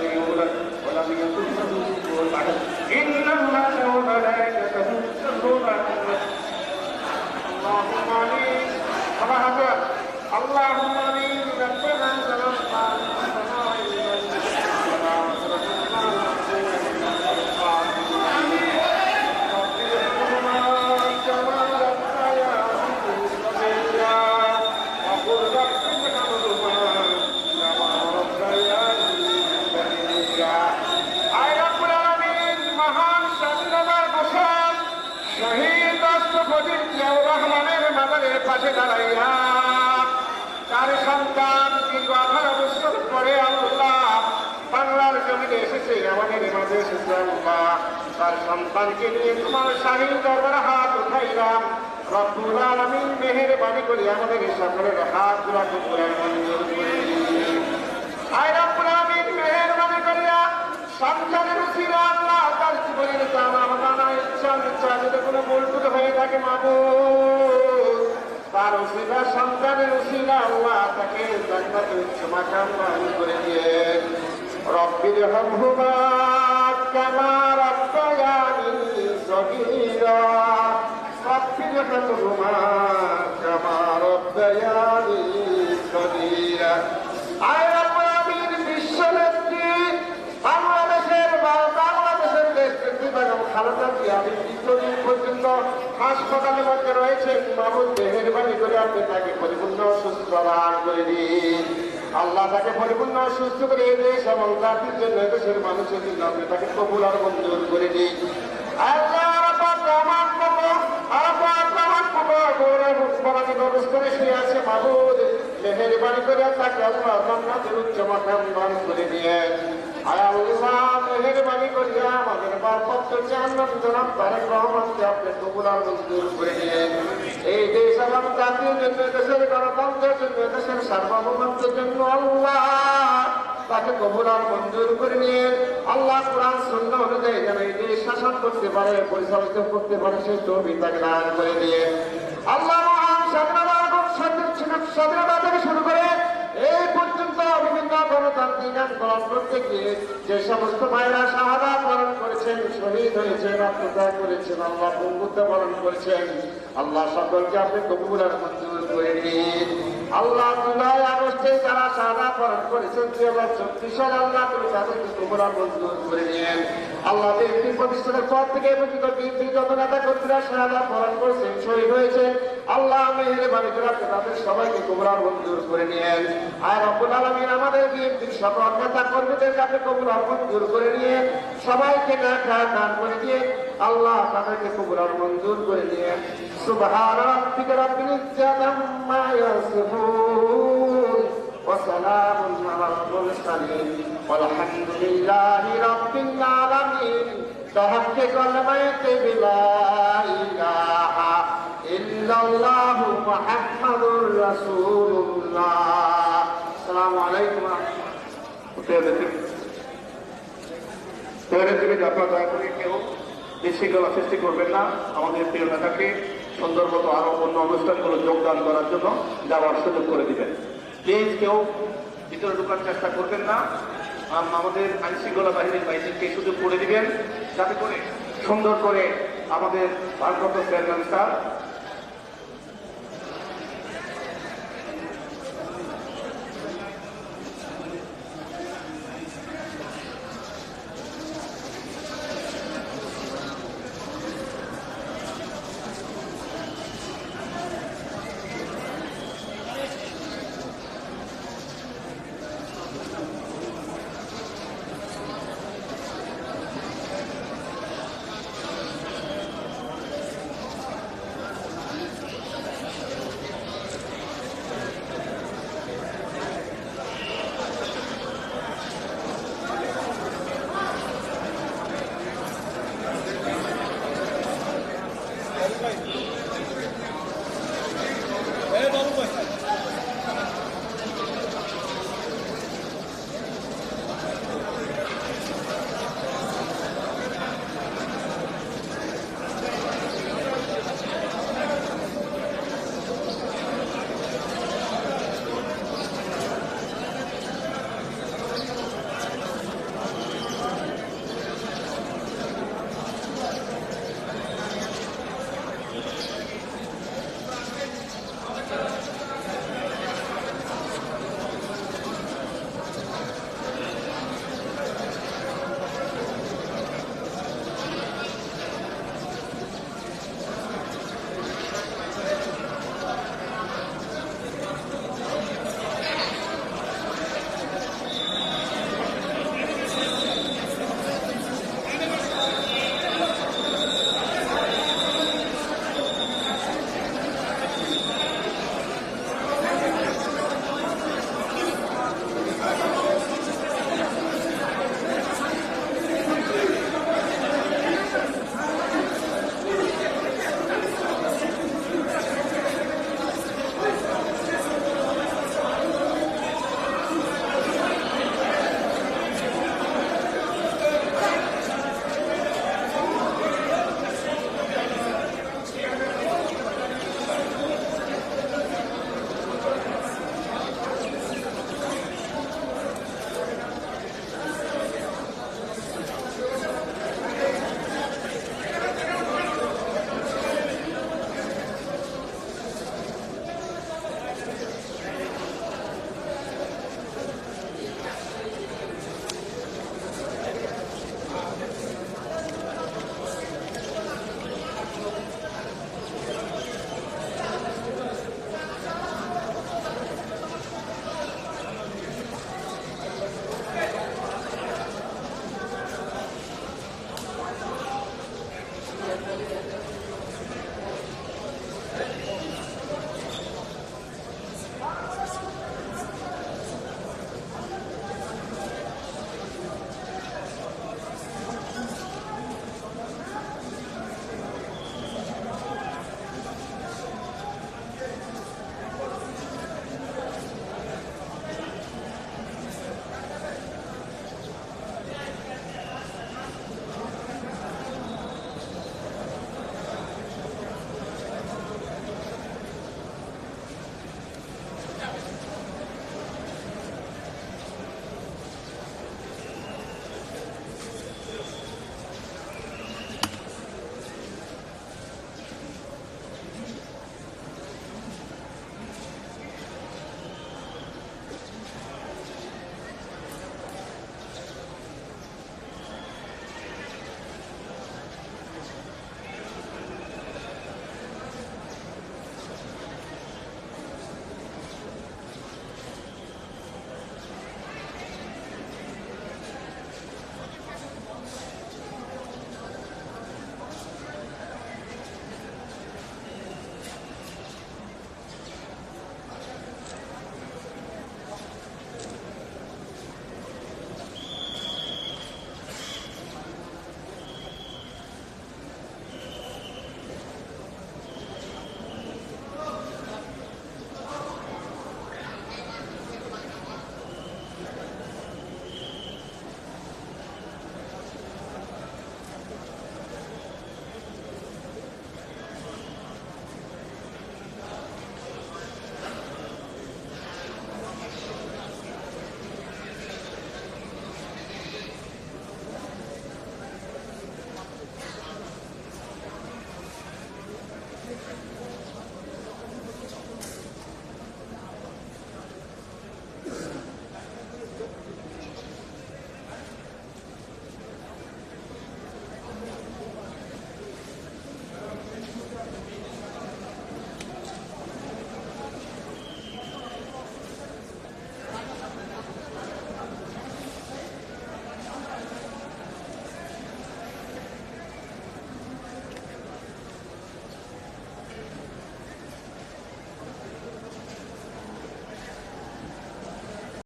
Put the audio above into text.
la con la. পাশে দাঁড়াইয়া তার সন্তান দীর্ঘ আঠারো বছর পরে আল্লাহ বাংলার জমিনে এসেছে আমাদের মাঝে এসেছে আল্লাহ। তার সন্তানকে নিয়ে তোমার স্বামীর দরবারে হাত উঠাইলাম। রব্বুল মেহেরবানি করে আমাদের সকলের হাত মেহেরবানি করিয়া সন্তানের উচিরা ইচ্ছা কোনো মূলটুক হয়ে থাকে মাবুদ তার অসুবিধা সন্তানের অসুবিধা আল্লাহ তাকে জান্নাতে করে দিয়ে রব্বির হামহুমা কামা রব্বির কামা রাব্বায়ানি সগীরা আয় রব্বুল আলামিন বিশ্বনেত্রী বাংলাদেশের বা- বাংলাদেশের দেশ নেত্রী বেগম খালেদা জিয়া আমি দীর্ঘদিন পর্যন্ত হাসপাতালের তাকে পরিপূর্ণ সুস্থ দান করে দিন। আল্লাহ তাকে পরিপূর্ণ সুস্থ করে দেশ এবং জাতির জন্য দেশের মানুষের জন্য আপনি তাকে কবুল আর মঞ্জুর করে দিন। আল্লাহ মেহরবানি করে তাকে আল্লাহ জান্নাতের উচ্চ মাকাম দান করে দিয়েন। আয় আল্লাহ। মেহরবানি করিয়া আমাদের বারপত্র জাহান্নাম জনাব তারেক রহমানকে আপনি কবুলার মঞ্জুর করে দিয়েন এই দেশ এবং জাতীয় জন্য, দেশের গণতন্ত্রের জন্য, দেশের সার্বভৌমত্বের জন্য আল্লাহ তাকে কবুলার মঞ্জুর করে নিয়ে আল্লাহ কোরআন শূন্য অনুযায়ী যেন এই দেশ শাসন করতে পারে, পরিচালিত করতে পারে, সেই তহবিল তাকে দান করে দিয়ে আল্লাহ স্বাধীনতা স্বাধীনতা থেকে শুরু করে গণতান্ত্রিক আন্দোলন করতে গিয়ে যে সমস্ত মায়েরা শাহাদা পালন করেছেন, শহীদ হয়েছেন, আত্মত্যাগ করেছেন আল্লাহ বন্ধুত্ব পালন করেছেন, আল্লাহ সকলকে আপনি কবুলার মঞ্জুর করে নিন আল্লাহ জুলাই আগস্টে যারা শাহাদা পালন করেছেন, দুই হাজার চব্বিশ সাল আল্লাহ তুমি তাদেরকে কবুলার মঞ্জুর করে নিন আল্লাহ বিএনপি প্রতিষ্ঠানের পর থেকে পর্যন্ত বিএনপি যত নেতা কর্মীরা শাহাদা পালন করেছেন, শহীদ হয়েছেন। আল্লাহ মেহরবানি করে তাদের সবাইকে কবুলার মঞ্জুর করে নিয়েন আর রব্বুল আলামিন, আমাদের বিএনপির সকল নেতা কর্মীদেরকে আপনি কবুলার মঞ্জুর করে নিয়ে সবাইকে দেখা দান করে দিয়ে আল্লাহ তাদেরকে কুবরান মঞ্জুর করে নিয়ে সুবহান রাব্বিকা রাব্বিল ইজ্জাতি আম্মা ইয়াসিফুন। ওয়া সালামুন আলাল মুরসালিন। আলহামদুলিল্লাহি রাব্বিল আলামিন। তাহাকে কলমায়ে লা ইলাহা ইল্লাল্লাহু মুহাম্মাদুর রাসূলুল্লাহ। কেউ বিশৃঙ্খলা সৃষ্টি করবেন না। আমাদের প্রিয় নেতাকে সুন্দর মতো আরও অন্য অনুষ্ঠানগুলো যোগদান করার জন্য যাওয়ার সুযোগ করে দিবেন। প্লিজ কেউ ভিতরে ঢোকার চেষ্টা করবেন না। আমাদের আইন শৃঙ্খলা বাহিনীর বাইরে সুযোগ করে দিবেন। যাতে করে সুন্দর করে আমাদের ভারপ্রাপ্ত চেয়ারম্যান স্যার